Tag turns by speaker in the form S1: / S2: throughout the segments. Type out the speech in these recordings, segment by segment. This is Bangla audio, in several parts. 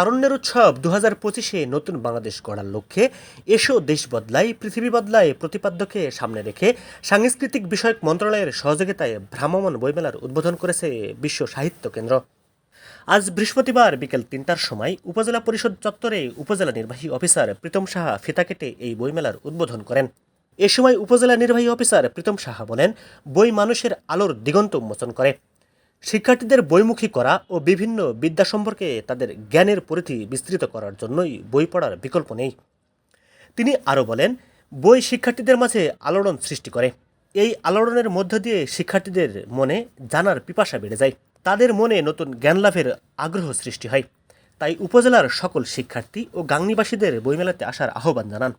S1: তারুণ্যের উৎসব দু হাজার পঁচিশে নতুন বাংলাদেশ গড়ার লক্ষ্যে এসো দেশ বদলাই, পৃথিবী বদলায় প্রতিপাদ্যকে সামনে রেখে সাংস্কৃতিক বিষয়ক মন্ত্রণালয়ের সহযোগিতায় ভ্রাম্যমান বইমেলার উদ্বোধন করেছে বিশ্ব সাহিত্য কেন্দ্র। আজ বৃহস্পতিবার বিকেল তিনটার সময় উপজেলা পরিষদ চত্বরে উপজেলা নির্বাহী অফিসার প্রীতম সাহা ফিতা কেটে এই বইমেলার উদ্বোধন করেন। এ সময় উপজেলা নির্বাহী অফিসার প্রীতম সাহা বলেন, বই মানুষের আলোর দিগন্ত উন্মোচন করে। শিক্ষার্থীদের বইমুখী করা ও বিভিন্ন বিদ্যা সম্পর্কে তাদের জ্ঞানের পরিধি বিস্তৃত করার জন্যই বই পড়ার বিকল্প নেই। তিনি আরও বলেন, বই শিক্ষার্থীদের মাঝে আলোড়ন সৃষ্টি করে। এই আলোড়নের মধ্য দিয়ে শিক্ষার্থীদের মনে জানার পিপাসা বেড়ে যায়। তাদের মনে নতুন জ্ঞান লাভের আগ্রহ সৃষ্টি হয়। তাই উপজেলার সকল শিক্ষার্থী ও গাংনিবাসীদের বইমেলাতে আসার আহ্বান জানান।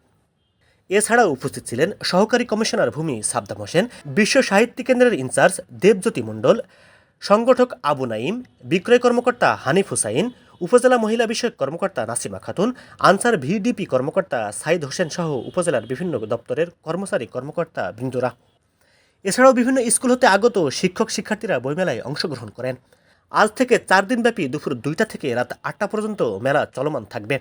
S1: এছাড়াও উপস্থিত ছিলেন সহকারী কমিশনার ভূমি সাবদাম হোসেন, বিশ্ব সাহিত্য কেন্দ্রের ইনচার্জ দেবজ্যোতি মণ্ডল সংগঠক আবু নাইম বিক্রয় কর্মকর্তা হানিফ হুসাইন, উপজেলা মহিলা বিষয়ক কর্মকর্তা নাসিমা খাতুন, আনসার ভিডিপি কর্মকর্তা সাইদ হোসেন সহ উপজেলার বিভিন্ন দপ্তরের কর্মচারী কর্মকর্তা বৃন্দরা। এছাড়াও বিভিন্ন স্কুল হতে আগত শিক্ষক শিক্ষার্থীরা বইমেলায় অংশগ্রহণ করেন। আজ থেকে চার দিনব্যাপী দুপুর দুইটা থেকে রাত আটটা পর্যন্ত মেলা চলমান থাকবে।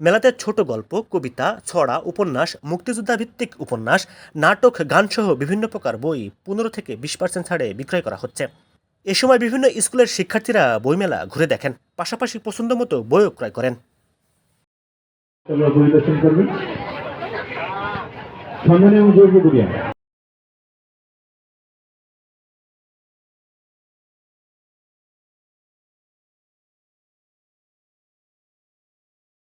S1: মেলাতে ছোট গল্প, কবিতা, ছড়া, উপন্যাস, মুক্তিযোদ্ধা ভিত্তিক উপন্যাস, নাটক, গানসহ বিভিন্ন প্রকার বই পনেরো থেকে বিশ পার্সেন্ট ছাড়ে বিক্রয় করা হচ্ছে। এ সময় বিভিন্ন স্কুলের শিক্ষার্থীরা বইমেলা ঘুরে দেখেন, পাশাপাশি পছন্দ মতো বইও ক্রয় করেন।
S2: সম্মানীয়